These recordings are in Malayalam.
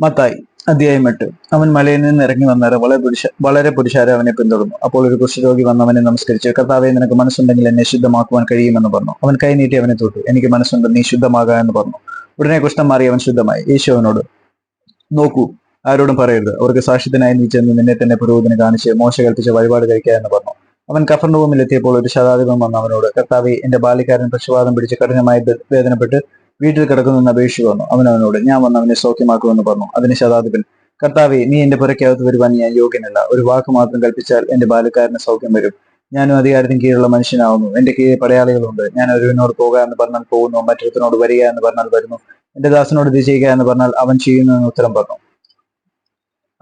മത്തായി അധ്യായം എട്ട്. അവൻ മലയിൽ നിന്ന് ഇറങ്ങി വന്നേരം വളരെ പുരുഷ വളരെ പുരുഷാരെ അവനെ പിന്തുടർന്നു. അപ്പോൾ ഒരു കുഷ്ഠരോഗി വന്ന് അവനെ നമസ്കരിച്ചു. കർത്താവെ നിനക്ക് മനസ്സുണ്ടെങ്കിൽ എന്നെ ശുദ്ധമാക്കുവാൻ കഴിയുമെന്ന് പറഞ്ഞു. അവൻ കൈനീട്ടി അവനെ തൊട്ടു. എനിക്ക് മനസ്സുണ്ട് നീ ശുദ്ധമാകാ എന്ന് പറഞ്ഞു. ഉടനെ കുഷ്ഠം മാറി അവൻ ശുദ്ധമായി. യേശു അവനോട് നോക്കൂ ആരോടും പറയരുത്. അവർക്ക് സാക്ഷ്യത്തിനായി നീ ചെന്ന് നിന്നെ തന്നെ പുരോഹിതന് കാണിച്ച് മോശ കൽപ്പിച്ച വഴിപാട് കഴിക്കുക എന്ന് പറഞ്ഞു. അവൻ കഫർണവുമിൽ എത്തിയപ്പോൾ ഒരു ശതാധിപം വന്ന അവനോട് കർത്താവെ എന്റെ ബാല്യക്കാരൻ പക്ഷപാതം പിടിച്ച് കഠിനമായി വേദനപ്പെട്ട് വീട്ടിൽ കിടക്കുന്നെന്ന് അപേക്ഷിച്ചു വന്നു അവൻ അവനോട് ഞാൻ വന്ന് അവനെ സൗഖ്യമാക്കുമെന്ന് പറഞ്ഞു. അതിന് ശതാധിപൻ കർത്താവെ നീ എന്റെ പുരക്കകത്ത് വരുവാൻ ഞാൻ യോഗ്യനല്ല. ഒരു വാക്ക് മാത്രം കൽപ്പിച്ചാൽ എന്റെ ബാലക്കാരന് സൗഖ്യം വരും. ഞാനും അധികാരത്തിന് കീഴിലുള്ള മനുഷ്യനാവുന്നു. എന്റെ കീഴിൽ പടയാളികളുണ്ട്. ഞാൻ ഒരുവനോട് പോകുക എന്ന് പറഞ്ഞാൽ പോകുന്നു. മറ്റൊരുത്തനോട് വരിക എന്ന് പറഞ്ഞാൽ വരുന്നു. എന്റെ ദാസനോട് ഇത് ചെയ്യുക എന്ന് പറഞ്ഞാൽ അവൻ ചെയ്യുന്നു എന്ന് ഉത്തരം പറഞ്ഞു.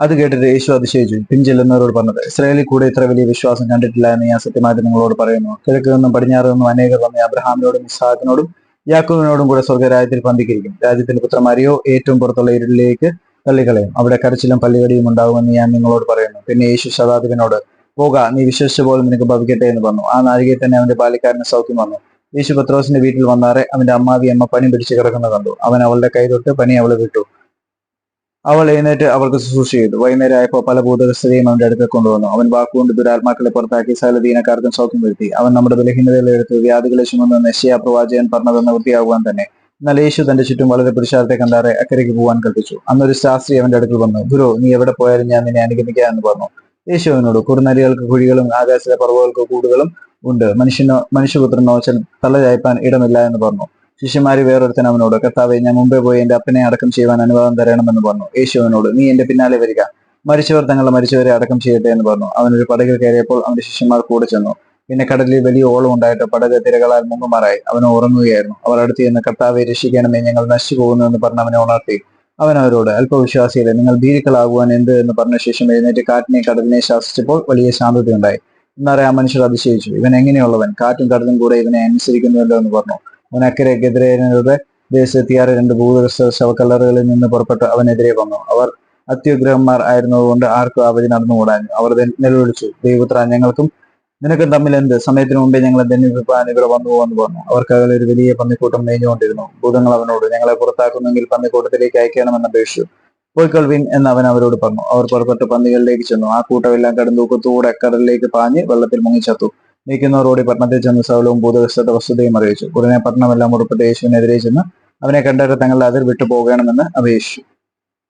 അത് കേട്ടിട്ട് യേശു അതിശയിച്ചു. പിഞ്ചെല്ലുന്നവരോട് പറഞ്ഞത് ഇസ്രായേലിൽ കൂടെ ഇത്ര വലിയ വിശ്വാസം കണ്ടിട്ടില്ല എന്ന് ഞാൻ സത്യമായിട്ട് നിങ്ങളോട് പറയുന്നു. കിഴക്ക് നിന്നും പടിഞ്ഞാറ് നിന്നും അനേകർ വന്ന് അബ്രഹാമിനോടും ഇസ്ഹാക്കിനോടും യാക്കോവിനോടും കൂടെ സ്വർഗരാജ്യത്തിൽ പന്തിക്കിരിക്കും. രാജ്യത്തിന്റെ പുത്രന്മാരെയോ ഏറ്റവും പുറത്തുള്ള ഇരുളിലേക്ക് തള്ളിക്കളയും. അവിടെ കരച്ചിലും പള്ളികടിയും ഉണ്ടാകുമെന്ന് ഞാൻ നിങ്ങളോട് പറയുന്നു. പിന്നെ യേശു ശതാധിപനോട് പോക നീ വിശ്വസിച്ച പോലെ നിനക്ക് ഭവിക്കട്ടെ എന്ന് പറഞ്ഞു. ആ നാഴികയിൽ തന്നെ അവന്റെ ബാല്യക്കാരന് സൗഖ്യം വന്നു. യേശു പത്രോസിന്റെ വീട്ടിൽ വന്നാറെ അവന്റെ അമ്മാവി അമ്മ പണി പിടിച്ച് കിടക്കുന്നത് കണ്ടു. അവൻ അവളുടെ കൈ തൊട്ട് പണി അവളെ വിട്ടു. അവൾ എഴുന്നേറ്റ് അവൾക്ക് ശുശ്രൂഷ ചെയ്തു. വൈകുന്നേരം ആയപ്പോൾ പല ഭൂതകസ്ഥതയും അവന്റെ അടുത്ത് കൊണ്ടുവന്നു. അവൻ വാക്കുകൊണ്ട് ദുരാത്മാക്കളെ പുറത്താക്കി സകലദീനക്കാർക്കും സൗഖ്യം വരുത്തി. അവൻ നമ്മുടെ ബലഹീനതയിൽ എടുത്ത് വ്യാധികളെ ചുമന്ന് നെശ്യ പ്രവാചകൻ പറഞ്ഞതെന്ന് വൃത്തിയാകുവാൻ തന്നെ. എന്നാൽ യേശു തന്റെ ചുറ്റും വളരെ പുരുഷാരത്തെ കണ്ടാറെ അക്കരയ്ക്ക് പോകാൻ കൽപ്പിച്ചു. അന്നൊരു ശാസ്ത്രി അവന്റെ അടുക്കൽ വന്നു ഗുരു നീ എവിടെ പോയാലും ഞാൻ നിന്നെ അനുഗമിക്കുക എന്ന് പറഞ്ഞു. യേശു അവനോട് കുറുനരികൾക്ക് കുഴികളും ആകാശത്തിലെ പർവകൾക്ക് കൂടുകളും ഉണ്ട്. മനുഷ്യനോ മനുഷ്യപുത്രനോ തല ചായ്പാൻ ഇടമില്ല എന്ന് പറഞ്ഞു. ശിഷ്യന്മാര് വേറൊരുത്തൻ അവനോട് കർത്താവെ ഞാൻ മുമ്പേ പോയി എന്റെ അപ്പനെ അടക്കം ചെയ്യുവാൻ അനുവാദം തരണമെന്ന് പറഞ്ഞു. യേശു അവനോട് നീ എന്റെ പിന്നാലെ വരിക. മരിച്ചവർ തങ്ങളുടെ മരിച്ചവരെ അടക്കം ചെയ്യട്ടെ എന്ന് പറഞ്ഞു. അവനൊരു പടകിൽ കയറിയപ്പോൾ അവന്റെ ശിഷ്യന്മാർ കൂടെ ചെന്നു. പിന്നെ കടലിൽ വലിയ ഓളം ഉണ്ടായിട്ട് പടക് തിരകളാൽ മുങ്ങുമാറായി. അവൻ ഉറങ്ങുകയായിരുന്നു. അവർ അടുത്ത് ചെന്ന് കർത്താവെ രക്ഷിക്കണമേ ഞങ്ങൾ നശിച്ചു പോകുന്നു എന്ന് പറഞ്ഞ് അവനെ ഉണർത്തി. അവൻ അവരോട് അല്പവിശ്വാസികളെ നിങ്ങൾ ഭീരുക്കളാകുവാൻ എന്ത്? എന്ന് പറഞ്ഞ ശേഷം എഴുന്നേറ്റ് കാറ്റിനെ കടലിനെ ശാസിച്ചപ്പോൾ വലിയ ശാന്തതയുണ്ടായി. ആ മനുഷ്യർ അതിശയിച്ചു. ഇവൻ എങ്ങനെയുള്ളവൻ? കാറ്റും കടലും കൂടെ ഇവനെ അനുസരിക്കുന്നുവല്ലോ എന്ന് പറഞ്ഞു. ഗദ്രേനരുടെ ദേശത്തെത്തിയാറ് രണ്ട് ഭൂതഗ്രസ്ത ശവക്കല്ലറുകളിൽ നിന്ന് പുറപ്പെട്ട് അവനെതിരെ വന്നു. അവർ അത്യുഗ്രഹന്മാർ ആയിരുന്നതുകൊണ്ട് ആർക്കും അവധി നടന്നുകൂടാഞ്ഞു അവർ നിലവിളിച്ചു. ദൈവപുത്ര ഞങ്ങൾക്കും നിനക്കും തമ്മിൽ എന്ത്? സമയത്തിന് മുമ്പേ ഞങ്ങളെ ധന്യപ്പാൻ ഇവിടെ വന്നു എന്ന് പറഞ്ഞു. അവർക്കകലെ ഒരു വലിയ പന്നിക്കൂട്ടം മേഞ്ഞുകൊണ്ടിരുന്നു. ഭൂതങ്ങൾ അവനോട് ഞങ്ങളെ പുറത്താക്കുന്നെങ്കിൽ പന്നിക്കൂട്ടത്തിലേക്ക് അയക്കണമെന്ന് അപേക്ഷിച്ചു. പോയിക്കൊൾവിൻ എന്ന് അവൻ അവരോട് പറഞ്ഞു. അവർ പുറപ്പെട്ട് പന്നികളിലേക്ക് ചെന്നു. ആ കൂട്ടമെല്ലാം കടന്തൂക്കത്തോടെ കടലിലേക്ക് പാഞ്ഞ് വെള്ളത്തിൽ മുങ്ങിച്ചത്തു. നീക്കുന്നവർ ഓടി പട്ടണത്തിൽ ചെന്ന് സകലവും ഭൂതഗ്രസ്തയുടെ വസ്തുതയും അറിയിച്ചു. ഉടനെ പട്ടണമെല്ലാം ഉറപ്പിട്ട് യേശുവിനെതിരെ ചെന്ന് അവനെ കണ്ടിട്ട് തങ്ങളുടെ അതിർ വിട്ടു പോകണമെന്ന് അപേക്ഷിച്ചു